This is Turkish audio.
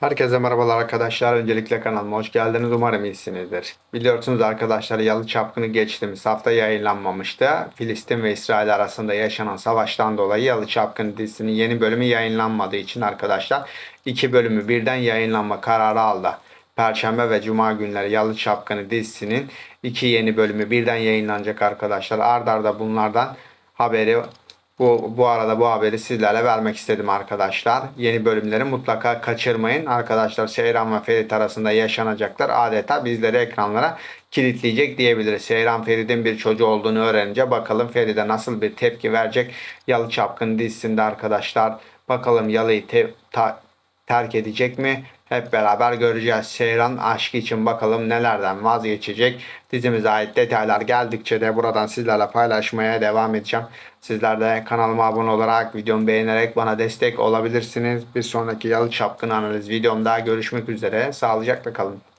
Herkese merhabalar arkadaşlar. Öncelikle kanalıma hoş geldiniz. Umarım iyisinizdir. Biliyorsunuz arkadaşlar Yalı Çapkını geçtiğimiz hafta yayınlanmamıştı. Filistin ve İsrail arasında yaşanan savaştan dolayı Yalı Çapkını dizisinin yeni bölümü yayınlanmadığı için arkadaşlar iki bölümü birden yayınlanma kararı aldı. Perşembe ve Cuma günleri Yalı Çapkını dizisinin iki yeni bölümü birden yayınlanacak arkadaşlar. Ardarda arda bunlardan haberi bu, bu arada bu haberi sizlerle vermek istedim arkadaşlar. Yeni bölümleri mutlaka kaçırmayın. Arkadaşlar Seyran ve Ferit arasında yaşanacaklar adeta bizleri ekranlara kilitleyecek diyebiliriz. Seyran Ferit'in bir çocuğu olduğunu öğrenince bakalım Ferit'e nasıl bir tepki verecek. Yalı Çapkın dizisinde arkadaşlar. Bakalım Yalı'yı terk edecek mi? Hep beraber göreceğiz. Seyran aşkı için bakalım nelerden vazgeçecek. Dizimize ait detaylar geldikçe de buradan sizlerle paylaşmaya devam edeceğim. Sizler de kanalıma abone olarak, videomu beğenerek bana destek olabilirsiniz. Bir sonraki Yalı Çapkın analiz videomda görüşmek üzere. Sağlıcakla kalın.